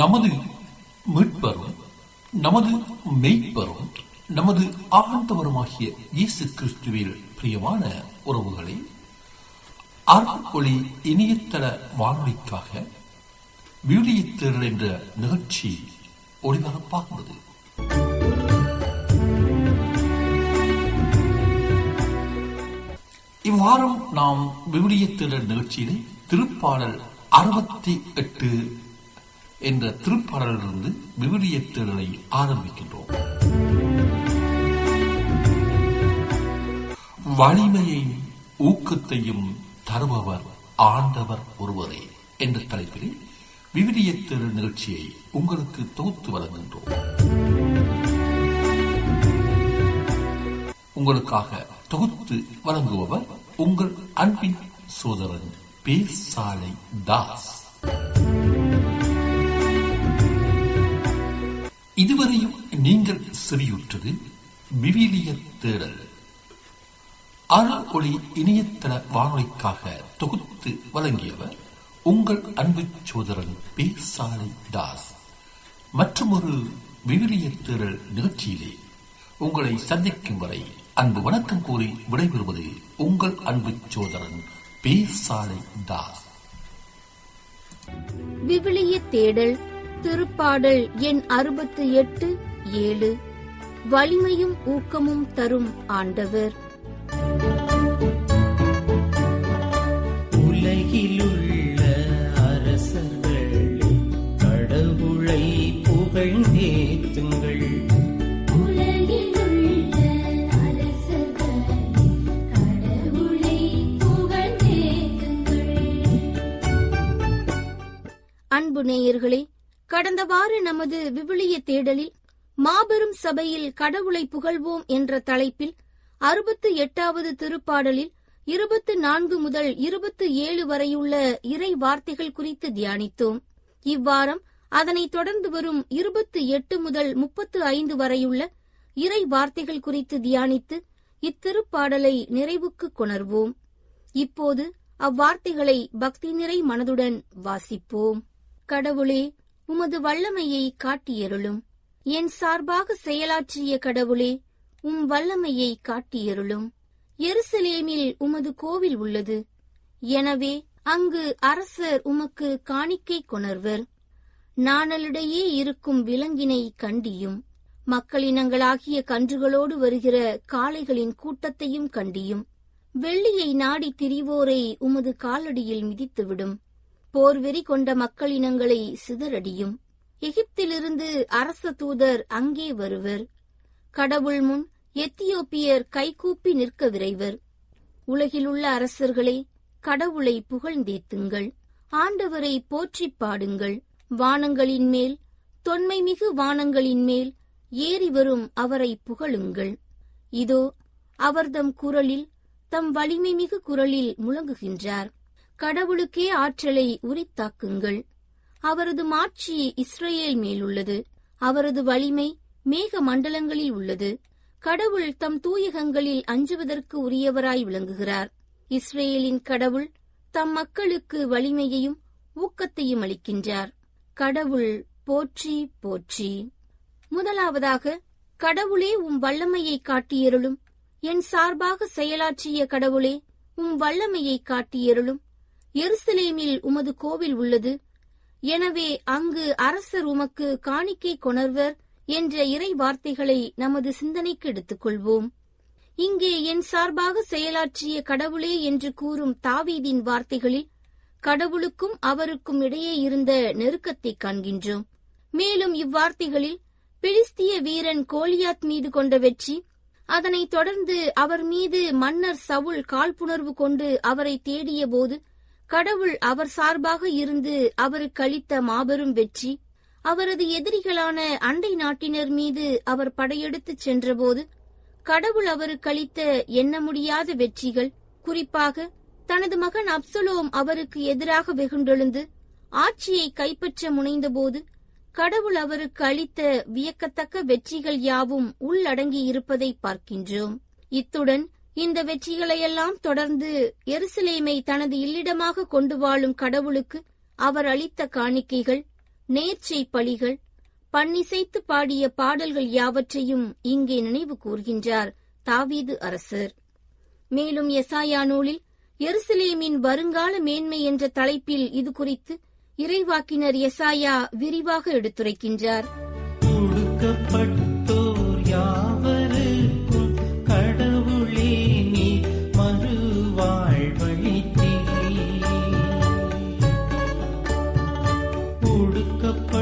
நமது மீட்பரும் நமது மெய்ப்பரும் நமது ஆண்டவருமாகிய இயேசு கிறிஸ்துவில் பிரியமான உறவுகளை அருள் இணையதள வானொலிக்காக வீடியோ தேடல் என்ற நிகழ்ச்சி ஒளிபரப்பாகிறது. இவ்வாரம் நாம் விவிலிய தேடல் நிகழ்ச்சியிலே திருப்பாடல் அறுபத்தி எட்டு என்ற திருப்பாடலிலிருந்து விவிலிய தேடலை ஆரம்பிக்கின்றோம். வலிமையை ஊக்கத்தையும் தருபவர் ஆண்டவர் ஒருவரே என்ற தலைப்பில் விவிலிய தேடல் நிகழ்ச்சியை உங்களுக்கு தொகுத்து வழங்குகின்றோம். உங்களுக்காக தொகுத்து வழங்குபவர் உங்கள் அன்பின் சோதரன் பேசாலை தாஸ். இதுவரையும் நீங்கள் செவியுற்றது விவிலிய தேடல். ஆனால் ஒளி இணையதள வானொலிக்காக தொகுத்து வழங்கியவர் உங்கள் அன்பு சோதரன் பேசாலை தாஸ். மற்றும் ஒரு விவிலிய தேடல் நிகழ்ச்சியிலே உங்களை சந்திக்கும் வரை அன்பு வணக்கம் கூறி விடைபெறுவது உங்கள் அன்பு சோதரன் பேசாலை தாஸ். விவிலிய தேடல் திருப்பாடல் எண் அறுபத்து எட்டு ஏழு. வலிமையும் ஊக்கமும் தரும் ஆண்டவர். உலகிலுள்ள அரசர்களே கடவுளை புகழ்ந்தேத்துங்கள் அன்பு நேயர்களே கடந்த வார நமது விவிலிய தேடலில் மாபெரும் சபையில் கடவுளை புகழ்வோம் என்ற தலைப்பில் அறுபத்து எட்டாவது திருப்பாடலில் இருபத்து நான்கு முதல் இருபத்து ஏழு வரையுள்ள இறை வார்த்தைகள் குறித்து தியானித்தோம். இவ்வாரம் அதனைத் தொடர்ந்து வரும் இருபத்து எட்டு முதல் முப்பத்து ஐந்து வரையுள்ள இறை வார்த்தைகள் குறித்து தியானித்து இத்திருப்பாடலை நிறைவுக்கு கொணர்வோம். இப்போது அவ்வார்த்தைகளை பக்தி நிறை மனதுடன் வாசிப்போம். கடவுளே உமது வல்லமையை காட்டியருளும். என் சார்பாக செயலாற்றிய கடவுளே உம் வல்லமையை காட்டியருளும். எருசலேமில் உமது கோவில் உள்ளது. எனவே அங்கு அரசர் உமக்கு காணிக்கை கொணர்வர். நாணலிடையே இருக்கும் விலங்கினை கண்டியும். மக்களினங்களாகிய கன்றுகளோடு வருகிற காளைகளின் கூட்டத்தையும் கண்டியும். வெள்ளியை நாடி திரிவோரை உமது காலடியில் மிதித்துவிடும். போர்வெறி கொண்ட மக்களினங்களை சிதறடியும். எகிப்திலிருந்து அரச தூதர் அங்கே வருவர். கடவுள் முன் எத்தியோப்பியர் கைகூப்பி நிற்க விரைவர். உலகிலுள்ள அரசர்களே கடவுளை புகழ்ந்தேத்துங்கள். ஆண்டவரை போற்றிப் பாடுங்கள். வானங்களின் மேல் தொன்மைமிகு வானங்களின் மேல் ஏறி வரும் அவரை புகழுங்கள். இதோ அவர்தம் குரலில் தம் வலிமை மிகு குரலில் முழங்குகின்றார். கடவுளுக்கே ஆற்றலை உரித்தாக்குங்கள். அவரது மாட்சி இஸ்ரேல் மேலுள்ளது. அவரது வலிமை மேக மண்டலங்களில் உள்ளது. கடவுள் தம் தூயகங்களில் அஞ்சுவதற்கு உரியவராய் விளங்குகிறார். இஸ்ரேலின் கடவுள் தம் மக்களுக்கு வலிமையையும் ஊக்கத்தையும் அளிக்கின்றார். கடவுள் போற்றி போற்றி. முதலாவதாக கடவுளே உம் வல்லமையை காட்டியருளும் என் சார்பாக செயலாற்றிய கடவுளே உம் வல்லமையை காட்டியருளும் எருசலேமில் உமது கோவில் உள்ளது. எனவே அங்கு அரசர் உமக்கு காணிக்கை கொணர்வர் என்ற இறை வார்த்தைகளை நமது சிந்தனைக்கு எடுத்துக்கொள்வோம். இங்கே என் சார்பாக செயலாற்றிய கடவுளே என்று கூறும் தாவீதின் வார்த்தைகளில் கடவுளுக்கும் அவருக்கும் இடையே இருந்த நெருக்கத்தை காண்கின்றோம். மேலும் இவ்வார்த்தைகளில் பிலிஸ்திய வீரன் கோலியாத் மீது கொண்ட வெற்றி அதனைத் தொடர்ந்து அவர் மீது மன்னர் சவுல் காழ்ப்புணர்வு கொண்டு அவரை தேடிய போது கடவுள் அவர் சார்பாக இருந்து அவருக்கு அளித்த மாபெரும் வெற்றி அவரது எதிரிகளான அண்டை நாட்டினர் மீது அவர் படையெடுத்துச் சென்றபோது கடவுள் அவருக்கு அளித்த எண்ண முடியாத வெற்றிகள் குறிப்பாக தனது மகன் அப்சலோம் அவருக்கு எதிராக வெகுண்டெழுந்து ஆட்சியை கைப்பற்ற முனைந்தபோது கடவுள் அவருக்கு அளித்த வியக்கத்தக்க வெற்றிகள் யாவும் உள்ளடங்கி இருப்பதை பார்க்கின்றோம். இத்துடன் இந்த வெற்றிகளையெல்லாம் தொடர்ந்து எருசலேமை தனது இல்லிடமாக கொண்டு வாழும் கடவுளுக்கு அவர் அளித்த காணிக்கைகள் நேர்ச்சை பலிகள் பன்னிசைத்து பாடிய பாடல்கள் யாவற்றையும் இங்கே நினைவு கூர்கின்றார் தாவீது அரசர். மேலும் எசாயா நூலில் எருசலேமின் வருங்கால மேன்மை என்ற தலைப்பில் இது குறித்து இறைவாக்கினர் எசாயா விரிவாக எடுத்துரைக்கின்றார். மறுவாழ்வளித்தீர்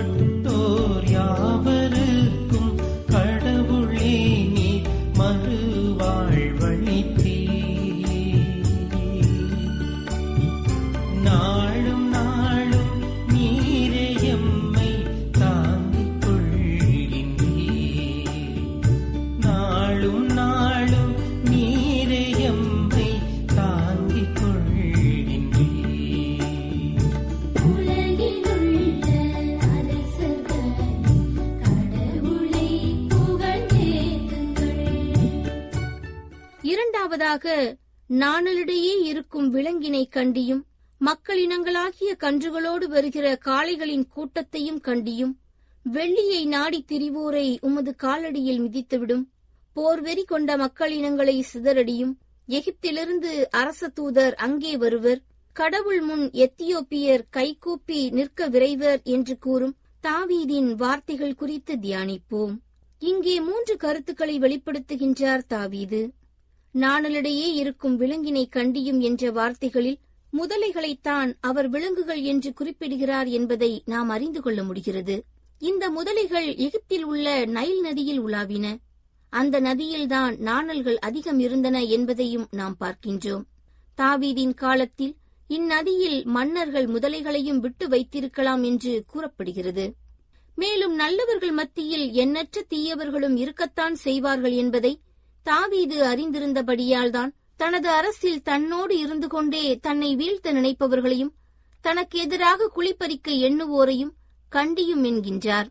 இரண்டாவதாக நாணலிடையே இருக்கும் விலங்கினை கண்டியும் மக்களினங்களாகிய கன்றுகளோடு வருகிற காளைகளின் கூட்டத்தையும் கண்டியும் வெள்ளியை நாடித் திரிவோரை உமது காலடியில் மிதித்துவிடும் போர்வெறி கொண்ட மக்களினங்களை சிதறடியும் எகிப்திலிருந்து அரச தூதர் அங்கே வருவர் கடவுள் முன் எத்தியோப்பியர் கைகூப்பி நிற்க விரைவர் என்று கூறும் தாவீதின் வார்த்தைகள் குறித்து தியானிப்போம். இங்கே மூன்று கருத்துக்களை வெளிப்படுத்துகின்றார் தாவீது. நாணலிடையே இருக்கும் விலங்கினை கண்டியும் என்ற வார்த்தைகளில் முதலைகளைத்தான் அவர் விலங்குகள் என்று குறிப்பிடுகிறார் என்பதை நாம் அறிந்து கொள்ள முடிகிறது. இந்த முதலைகள் எகிப்தில் உள்ள நைல் நதியில் உலாவின. அந்த நதியில்தான் நாணல்கள் அதிகம் இருந்தன என்பதையும் நாம் பார்க்கின்றோம். தாவீதின் காலத்தில் இந்நதியில் மன்னர்கள் முதலைகளையும் விட்டு வைத்திருக்கலாம் என்று கூறப்படுகிறது. மேலும் நல்லவர்கள் மத்தியில் எண்ணற்ற தீயவர்களும் இருக்கத்தான் செய்வார்கள் என்பதை தாவீது அறிந்திருந்தபடியால்தான் தனது அரசில் தன்னோடு இருந்து கொண்டே தன்னை வீழ்த்த நினைப்பவர்களையும் தனக்கு எதிராக குளிப்பறிக்க எண்ணுவோரையும் கண்டியும் என்கின்றார்.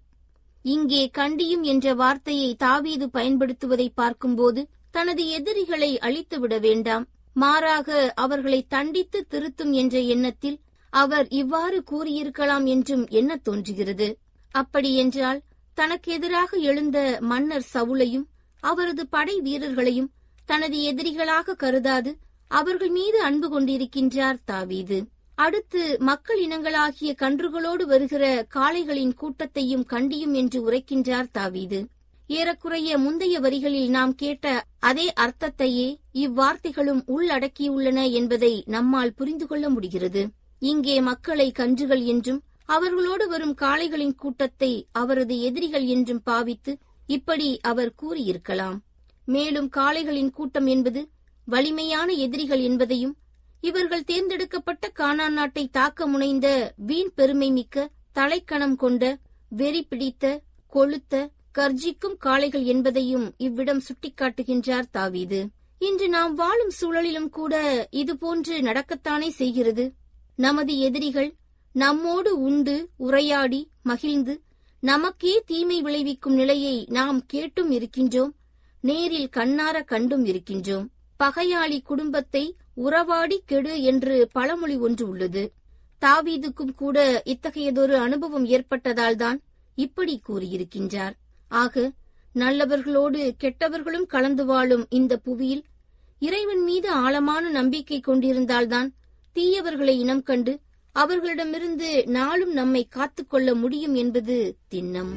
இங்கே கண்டியும் என்ற வார்த்தையை தாவீது பயன்படுத்துவதை பார்க்கும்போது தனது எதிரிகளை அழித்துவிட வேண்டாம். மாறாக அவர்களை தண்டித்து திருத்தும் என்ற எண்ணத்தில் அவர் இவ்வாறு கூறியிருக்கலாம் என்றும் எண்ணத் தோன்றுகிறது. அப்படியென்றால் தனக்கு எதிராக எழுந்த மன்னர் சவுலையும் அவரது படை வீரர்களையும் தனது எதிரிகளாக கருதாது அவர்கள் மீது அன்பு கொண்டிருக்கின்றார் தாவீது. அடுத்து மக்கள் இனங்களாகிய கன்றுகளோடு வருகிற காளைகளின் கூட்டத்தையும் கண்டியும் என்று உரைக்கின்றார் தாவீது. ஏறக்குறைய முந்தைய வரிகளில் நாம் கேட்ட அதே அர்த்தத்தையே இவ்வார்த்தைகளும் உள்ளடக்கியுள்ளன என்பதை நம்மால் புரிந்து கொள்ள முடிகிறது. இங்கே மக்களை கன்றுகள் என்றும் அவர்களோடு வரும் காளைகளின் கூட்டத்தை அவரது எதிரிகள் என்றும் பாவித்து இப்படி அவர் கூறியிருக்கலாம். மேலும் காளைகளின் கூட்டம் என்பது வலிமையான எதிரிகள் என்பதையும் இவர்கள் தேர்ந்தெடுக்கப்பட்ட கானான் நாட்டை தாக்க முனைந்த வீண் பெருமை மிக்க தலைக்கணம் கொண்ட வெறி பிடித்த கொழுத்த கர்ஜிக்கும் காளைகள் என்பதையும் இவ்விடம் சுட்டிக்காட்டுகின்றார் தாவீது. இன்று நாம் வாழும் சூழலிலும் கூட இதுபோன்று நடக்கத்தானே செய்கிறது. நமது எதிரிகள் நம்மோடு உண்டு உரையாடி மகிழ்ந்து நமக்கே தீமை விளைவிக்கும் நிலையை நாம் கேட்டும் இருக்கின்றோம் நேரில் கண்ணார கண்டும் இருக்கின்றோம். பகையாளி குடும்பத்தை உறவாடி கெடு என்று பழமொழி ஒன்று உள்ளது. தாவீதுக்கும் கூட இத்தகையதொரு அனுபவம் ஏற்பட்டதால்தான் இப்படி கூறியிருக்கின்றார். ஆக நல்லவர்களோடு கெட்டவர்களும் கலந்து வாழும் இந்த புவியில் இறைவன் மீது ஆழமான நம்பிக்கை கொண்டிருந்தால்தான் தீயவர்களை இனம் கண்டு அவர்களிடமிருந்து நாளும் நம்மை காத்துக்கொள்ள முடியும் என்பது திண்ணம்.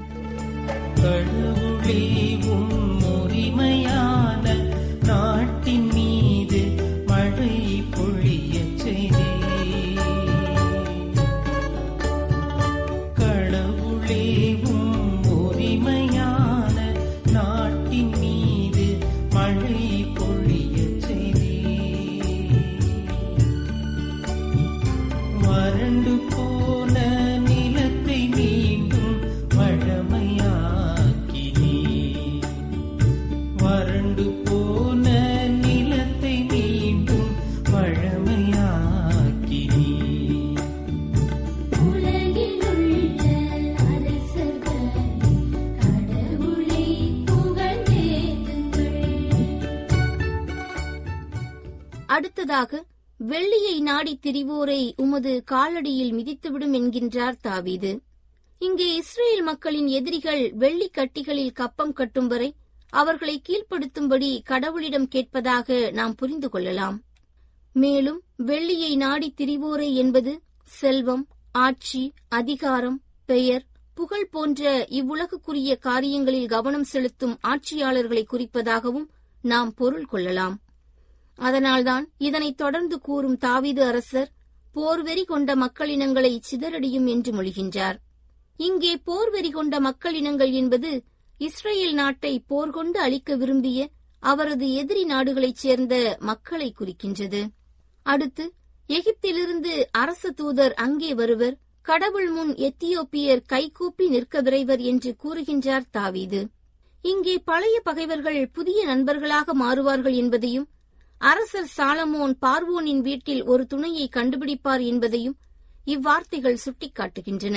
அடுத்ததாக வெள்ளியை நாடித் திரிவோரை உமது காலடியில் மிதித்துவிடும் என்கின்றார் தாவீது. இங்கே இஸ்ரேல் மக்களின் எதிரிகள் வெள்ளி கட்டிகளில் கப்பம் கட்டும் வரை அவர்களை கீழ்ப்படுத்தும்படி கடவுளிடம் கேட்பதாக நாம் புரிந்து கொள்ளலாம். மேலும் வெள்ளியை நாடி திரிவோரை என்பது செல்வம் ஆட்சி அதிகாரம் பெயர் புகழ் போன்ற இவ்வுலகுக்குரிய காரியங்களில் கவனம் செலுத்தும் ஆட்சியாளர்களை குறிப்பதாகவும் நாம் பொருள் கொள்ளலாம். அதனால்தான் இதனைத் தொடர்ந்து கூறும் தாவீது அரசர் போர்வெறி கொண்ட மக்களினங்களை சிதறடியும் என்று மொழிகின்றார். இங்கே போர்வெறி கொண்ட மக்களினங்கள் என்பது இஸ்ரேல் நாட்டை போர் கொண்டு அழிக்க விரும்பிய அவரது எதிரி நாடுகளைச் சேர்ந்த மக்களை குறிக்கின்றது. அடுத்து எகிப்திலிருந்து அரச தூதர் அங்கே வருவர் கடவுள் முன் எத்தியோப்பியர் கைகூப்பி நிற்க விரைவர் என்று கூறுகின்றார் தாவீது. இங்கே பழைய பகைவர்கள் புதிய நண்பர்களாக மாறுவார்கள் என்பதையும் அரசர் சாலமோன் பார்வோனின் வீட்டில் ஒரு துணையை கண்டுபிடிப்பார் என்பதையும் இவ்வார்த்தைகள் சுட்டிக்காட்டுகின்றன.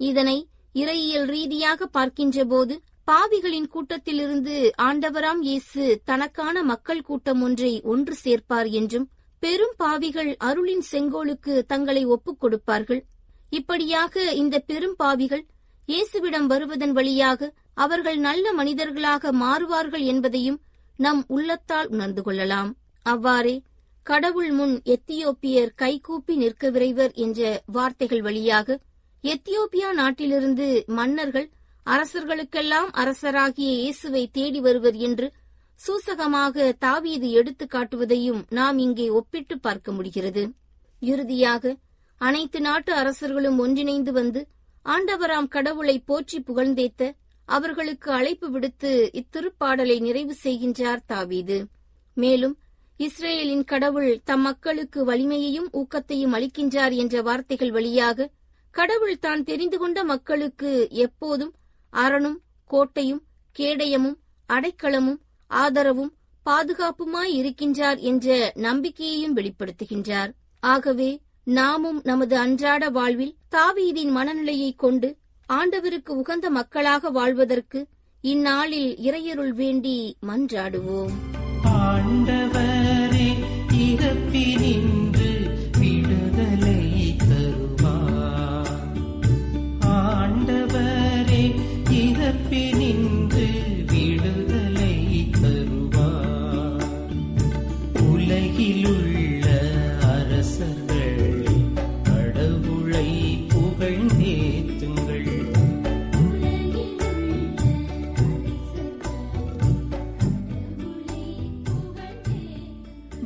இதனை இறையியல் ரீதியாக பார்க்கின்றபோது பாவிகளின் கூட்டத்திலிருந்து ஆண்டவராம் இயேசு தனக்கான மக்கள் கூட்டம் ஒன்றை ஒன்று சேர்ப்பார் என்றும் பெரும் பாவிகள் அருளின் செங்கோலுக்கு தங்களை ஒப்புக் கொடுப்பார்கள். இப்படியாக இந்த பெரும் பாவிகள் இயேசுவிடம் வருவதன் வழியாக அவர்கள் நல்ல மனிதர்களாக மாறுவார்கள் என்பதையும் நம் உள்ளத்தால் உணர்ந்து கொள்ளலாம். அவ்வாறே கடவுள் முன் எத்தியோப்பியர் கைகூப்பி நிற்க விரைவர் என்ற வார்த்தைகள் வழியாக எத்தியோப்பியா நாட்டிலிருந்து மன்னர்கள் அரசர்களுக்கெல்லாம் அரசராகிய இயேசுவை தேடி வருவர் என்று சூசகமாக தாவீது எடுத்து காட்டுவதையும் நாம் இங்கே ஒப்பிட்டு பார்க்க முடிகிறது. இறுதியாக அனைத்து நாட்டு அரசர்களும் ஒன்றிணைந்து வந்து ஆண்டவராம் கடவுளை போற்றி புகழ்ந்தேத்த அவர்களுக்கு அழைப்பு விடுத்து இத்திருப்பாடலை நிறைவு செய்கின்றார் தாவீது. மேலும் இஸ்ரேலின் கடவுள் தம் மக்களுக்கு வலிமையையும் ஊக்கத்தையும் அளிக்கின்றார் என்ற வார்த்தைகள் வழியாக கடவுள் தான் தெரிந்து கொண்ட மக்களுக்கு எப்போதும் அரணும் கோட்டையும் கேடயமும் அடைக்கலமும் ஆதரவும் பாதுகாப்புமாய் இருக்கின்றார் என்ற நம்பிக்கையையும் வெளிப்படுத்துகின்றார். ஆகவே நாமும் நமது அன்றாட வாழ்வில் தாவீதின் மனநிலையைக் கொண்டு ஆண்டவருக்கு உகந்த மக்களாக வாழ்வதற்கு இந்நாளில் இறையருள் வேண்டி மன்றாடுவோம். ஆண்டவரே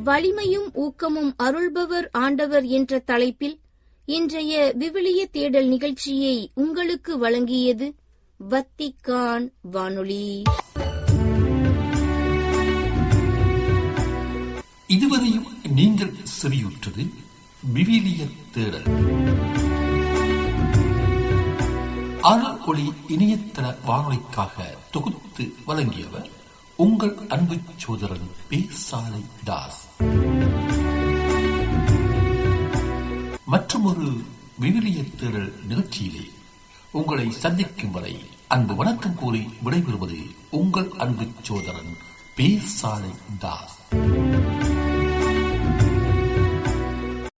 வலிமையும் ஊக்கமும் அருள்பவர் ஆண்டவர் என்ற தலைப்பில் இன்றைய விவிலிய தேடல் நிகழ்ச்சியை உங்களுக்கு வழங்கியது வத்திக்கான் வானொலி. இதுவரையும் நீங்கள் செவியுற்றது விவிலிய தேடல். ஆனால் ஒளி இணையதள வானொலிக்காக தொகுத்து வழங்கியவர் உங்கள் அன்பு சோதரன் பேசாலை தாஸ். மற்றொரு விவிலிய தேடல் நிகழ்ச்சியிலே உங்களை சந்திக்கும் வரை அன்பு வணக்கம் கூறி விடைபெறுவது உங்கள் அன்பு சோதரன் பே சாலை தாஸ்.